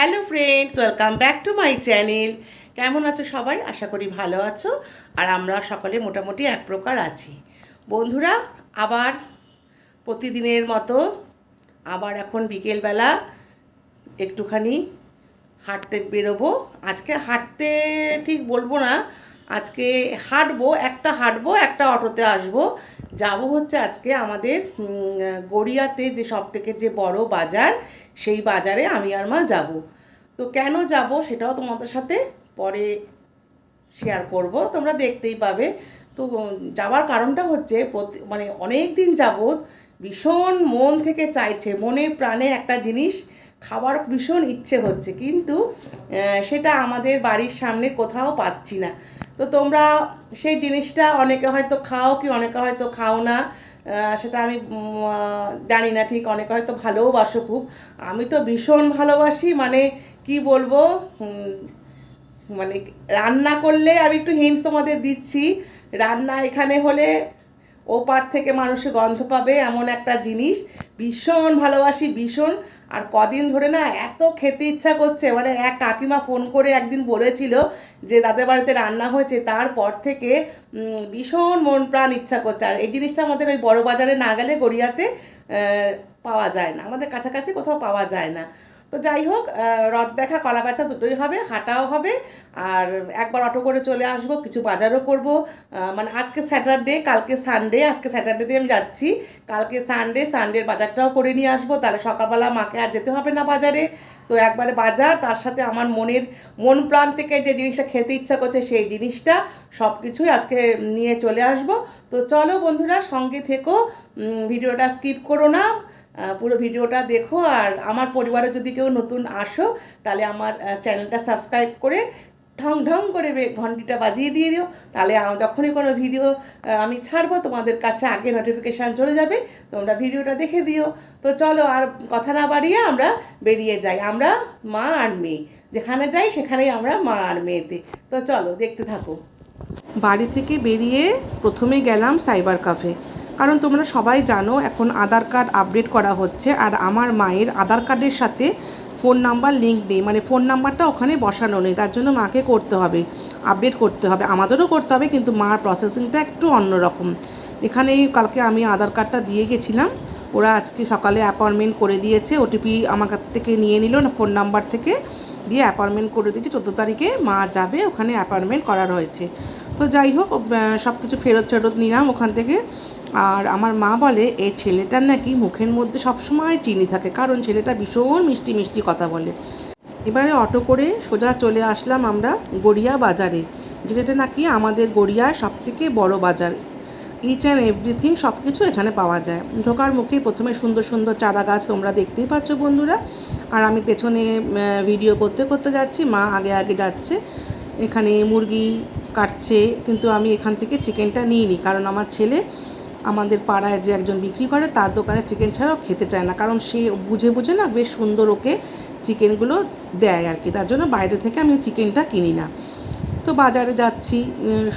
Hello friends, welcome back to my channel. কেমন আছো সবাই? আশা করি ভালো আছো। আর আমরা সকলে মোটামুটি এক প্রকার আছি। বন্ধুরা, আবার প্রতিদিনের মতো আবার এখন বিকেলবেলা একটুখানি হাঁটতে বেরোবো। আজকে হাঁটতে ঠিক বলব না, আজকে হাঁটবো, একটা হাঁটবো, একটা অটোতে আসব। যাব হচ্ছে আজকে আমাদের গড়িয়াতে যে সব থেকে যে বড় বাজার, সেই বাজারে আমি আর মা যাব। তো কেন যাব সেটাও তোমাদের সাথে পরে শেয়ার করব, তোমরা দেখতেই পাবে। তো যাওয়ার কারণটা হচ্ছে মানে অনেক দিন যাবৎ ভীষণ মন থেকে চাইছে, মনে প্রাণে একটা জিনিস খাবার ভীষণ ইচ্ছে হচ্ছে। কিন্তু সেটা আমাদের বাড়ির সামনে কোথাও পাচ্ছি না। তো তোমরা সেই জিনিসটা অনেকে হয়তো খাও কি অনেকে হয়তো খাও না। সেটা আমি জানি না ঠিক, অনেকে হয়তো ভালোও বাসো খুব। আমি তো ভীষণ ভালোবাসি মানে কি বলব মানে রান্না করলে আমি একটু হিন্টস তোমাদের দিচ্ছি। রান্না এখানে হলে ওপার থেকে মানুষে গন্ধ পাবে এমন একটা জিনিস। ভীষণ ভালোবাসি, ভীষণ। আর কদিন ধরে না এত খেতে ইচ্ছা করছে মানে এক কাকিমা ফোন করে একদিন বলেছিল যে দাদের বাড়িতে রান্না হয়েছে, তারপর থেকে ভীষণ মন প্রাণ ইচ্ছা করছে। আর এই জিনিসটা আমাদের ওই বড় বাজারে না গেলে গড়িয়াতে পাওয়া যায় না। আমাদের কাছাকাছি কোথাও পাওয়া যায় না। তো যাই হোক রথ দেখা, কলা বেচা দুটোই হবে, হাঁটাও হবে, আর একবার অটো করে চলে আসব, কিছু বাজারও করব। মানে আজকে স্যাটারডে কালকে সানডে আজকে স্যাটারডে দিয়ে আমি যাচ্ছি। কালকে সানডে সানডের বাজারটাও করে নিয়ে আসব, তাহলে সকালবেলা মাকে আর যেতে হবে না বাজারে। তো একবারে বাজার, তার সাথে আমার মনের, মন প্রাণ থেকে যে জিনিসটা খেতে ইচ্ছা করছে সেই জিনিসটা সব কিছুই আজকে নিয়ে চলে আসব। তো চলো বন্ধুরা, সঙ্গে থেকো ভিডিওটা স্কিপ করো না। পুরো ভিডিওটা দেখো আর আমার পরিবারে যদি কেউ নতুন আসো, তাহলে আমার চ্যানেলটা সাবস্ক্রাইব করে ঢং ঢং করে ঘন্টিটা বাজিয়ে দিয়ে দিও। তাহলে যখনই কোনো ভিডিও আমি ছাড়বো, তোমাদের কাছে আগে নোটিফিকেশান চলে যাবে, তোমরা ভিডিওটা দেখে দিও। তো চলো আর কথা না বাড়িয়ে আমরা বেরিয়ে যাই। আমরা মা আর মেয়ে। যেখানে যাই, সেখানেই আমরা মা আর মেয়েতে। তো চলো, দেখতে থাকো। বাড়ি থেকে বেরিয়ে প্রথমে গেলাম সাইবার কাফে কারণ তোমরা সবাই জানো, এখন আধার কার্ড আপডেট করা হচ্ছে আর আমার মায়ের আধার কার্ডের সাথে ফোন নাম্বার লিঙ্ক নেই। মানে ফোন নাম্বারটা ওখানে বসানো নেই, তার জন্য মাকে করতে হবে আপডেট করতে হবে। আমাদেরও করতে হবে, কিন্তু মার প্রসেসিংটা একটু অন্যরকম এখানে কালকে আমি আধার কার্ডটা দিয়ে গেছিলাম। ওরা আজকে সকালে অ্যাপয়েন্টমেন্ট করে দিয়েছে ওটিপি আমার থেকে নিয়ে নিল না ফোন নাম্বার থেকে দিয়ে অ্যাপয়েন্টমেন্ট করে দিয়েছে। চোদ্দ তারিখে মা যাবে, ওখানে অ্যাপয়েন্টমেন্ট করা রয়েছে তো যাই হোক সব কিছু ফেরত ফেরত নিলাম ওখান থেকে। আর আমার মা বলে এই ছেলেটার নাকি মুখের মধ্যে সবসময় চিনি থাকে, কারণ ছেলেটা ভীষণ মিষ্টি মিষ্টি কথা বলে। এবারে অটো করে সোজা চলে আসলাম আমরা গড়িয়া বাজারে, যেটা নাকি আমাদের গড়িয়ার সবথেকে বড় বাজার। ইচ অ্যান্ড এভরিথিং সব কিছু এখানে পাওয়া যায়। ঢোকার মুখে প্রথমে সুন্দর সুন্দর চারা গাছ তোমরা দেখতেই পাচ্ছ বন্ধুরা। আর আমি পেছনে ভিডিও করতে করতে যাচ্ছি, মা আগে আগে যাচ্ছে। এখানে মুরগি কাটছে, কিন্তু আমি এখান থেকে চিকেনটা নিইনি, কারণ আমার ছেলে আমাদের পাড়ায় যে একজন বিক্রি করে, তার দোকানে চিকেন ছাড়াও খেতে চায় না। কারণ সে বুঝে বুঝে না বেশ সুন্দর ওকে চিকেনগুলো দেয় আর কি তার জন্য বাইরে থেকে আমি চিকেনটা কিনি না। তো বাজারে যাচ্ছি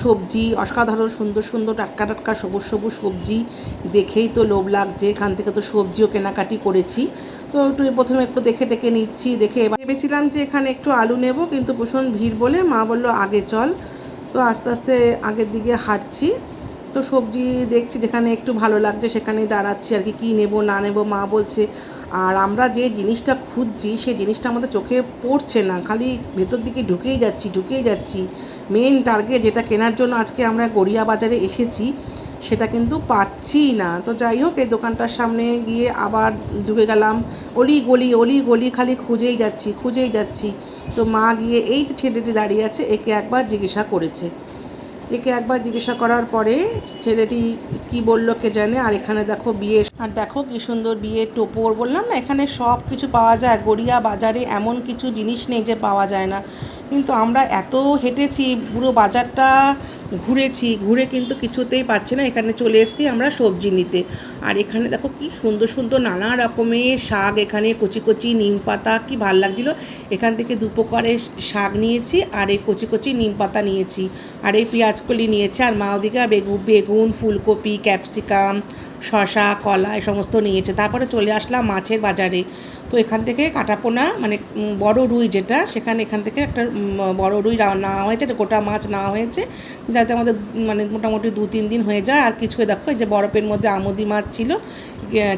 সবজি, অসাধারণ সুন্দর সুন্দর টাটকা টাটকা সবুজ সবুজ সবজি। দেখেই তো লোভ লাগছে, এখান থেকে তো সবজিও কেনাকাটি করেছি। তো একটু প্রথমে একটু দেখে টেকে নিচ্ছি, দেখে এবার ভেবেছিলাম যে এখানে একটু আলু নেব, কিন্তু ভীষণ ভিড় বলে মা বলল, আগে চল। তো আস্তে আস্তে আগের দিকে হাঁটছি। তো সবজি দেখছি যেখানে একটু ভালো লাগছে সেখানেই দাঁড়াচ্ছি আর কি, কী নেব, না নেব, মা বলছে। আর আমরা যে জিনিসটা খুঁজছি সেই জিনিসটা আমাদের চোখে পড়ছে না, খালি ভেতর দিকে ঢুকেই যাচ্ছি ঢুকেই যাচ্ছি। মেন টার্গেট যেটা কেনার জন্য আজকে আমরা গড়িয়া বাজারে এসেছি, সেটা কিন্তু পাচ্ছি না। তো যাই হোক, এই দোকানটার সামনে গিয়ে আবার ঢুকে গেলাম। অলি গলি অলি গলি খালি খুঁজেই যাচ্ছি খুঁজেই যাচ্ছি। তো মা গিয়ে এই ছেলেটি দাঁড়িয়ে আছে, একে একবার জিজ্ঞাসা করেছে। একে একবার জিজ্ঞাসা করার পরে ছেলেটি কি বলল কে জানে, আর এখানে দেখো বিয়ে আর দেখো কি সুন্দর বিয়ের টোপর বললাম না, এখানে সব কিছু পাওয়া যায়, গড়িয়া বাজারে এমন কিছু জিনিস নেই যে পাওয়া যায় না। কিন্তু আমরা এত হেঁটেছি, পুরো বাজারটা ঘুরেছি, ঘুরে কিন্তু কিছুতেই পাচ্ছি না। এখানে চলে এসেছি আমরা সবজি নিতে। আর এখানে দেখো কি সুন্দর সুন্দর নানা রকমের শাক, এখানে কচি কচি নিম পাতা, কি ভালো লাগছিল। এখান থেকে দু প্রকারের শাক নিয়েছি আর এই কচি কচি নিম পাতা নিয়েছি। আর এই পেঁয়াজকলি নিয়েছি আর মা ওদিকে বেগুন বেগুন, ফুলকপি, ক্যাপসিকাম শশা কলা এই সমস্ত নিয়েছে। তারপরে চলে আসলাম মাছের বাজারে। তো এখান থেকে কাটাপোনা মানে বড় রুই যেটা, সেখানে এখান থেকে একটা বড় রুই নেওয়া হয়েছে, গোটা মাছ নেওয়া হয়েছে। যাতে আমাদের মানে মোটামুটি দু, তিন দিন হয়ে যায়। আর কিছু দেখো, এই যে বরফের মধ্যে আমোদি মাছ ছিল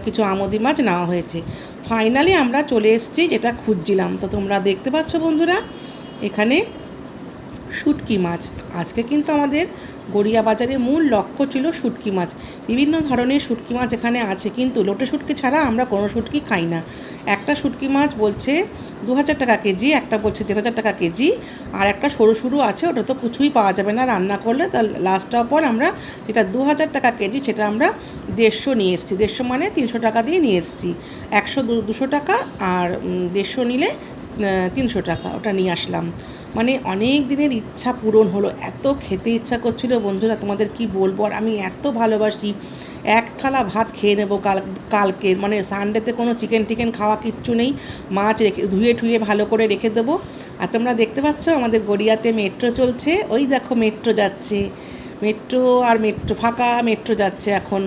কিছু আমোদি মাছ নেওয়া হয়েছে। ফাইনালি আমরা চলে এসেছি যেটা খুঁজছিলাম। তো তোমরা দেখতে পাচ্ছ বন্ধুরা, এখানে শুটকি মাছ। আজকে কিন্তু আমাদের গড়িয়া বাজারের মূল লক্ষ্য ছিল শুটকি মাছ। বিভিন্ন ধরনের শুটকি মাছ এখানে আছে, কিন্তু লোটে শুটকি ছাড়া আমরা কোনো শুটকি খাই না। একটা শুটকি মাছ বলছে দু হাজার টাকা কেজি, একটা বলছে দেড় হাজার টাকা কেজি, আর একটা সরু সরু আছে, ওটা তো কিছুই পাওয়া যাবে না রান্না করলে। তার লাস্ট পর আমরা যেটা দু হাজার টাকা কেজি, সেটা আমরা দেড়শো নিয়ে এসেছি। দেড়শো মানে তিনশো টাকা দিয়ে নিয়ে এসেছি। একশো দুশো টাকা, আর দেড়শো নিলে তিনশো টাকা, ওটা নিয়ে আসলাম। মানে অনেক দিনের ইচ্ছা পূরণ হলো, এত খেতে ইচ্ছা করছিল বন্ধুরা, তোমাদের কি বলব? আর আমি এত ভালোবাসি, এক থালা ভাত খেয়ে নেব কাল, কালকে মানে সানডেতে কোনো চিকেন টিকেন খাওয়া কিচ্ছু নেই, মাছ রেখে, ধুয়ে ঠুয়ে ভালো করে রেখে দেবো। আর তোমরা দেখতে পাচ্ছ, আমাদের গড়িয়াতে মেট্রো চলছে, ওই দেখো মেট্রো যাচ্ছে। মেট্রো আর মেট্রো ফাঁকা মেট্রো যাচ্ছে এখন।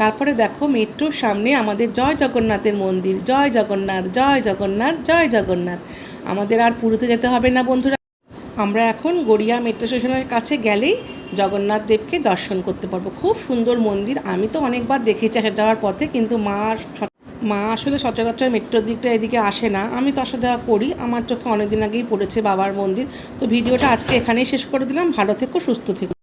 তারপরে দেখো মেট্রোর সামনে আমাদের জয় জগন্নাথের মন্দির। জয় জগন্নাথ জয় জগন্নাথ জয় জগন্নাথ। আমাদের আর পুরীতে যেতে হবে না বন্ধুরা। আমরা এখন গড়িয়া মেট্রো স্টেশনের কাছে গেলেই জগন্নাথ দেবকে দর্শন করতে পারব। খুব সুন্দর মন্দির। আমি তো অনেকবার দেখেছি আসা যাওয়ার পথে, কিন্তু মা মা আসলে সচরাচর মেট্রোর দিকটা এদিকে আসে না। আমি তো আসা যাওয়া করি। আমার চোখে অনেকদিন আগেই পড়েছে বাবার মন্দির। তো ভিডিওটা আজকে এখানেই শেষ করে দিলাম। ভালো থেকো, সুস্থ থেকো।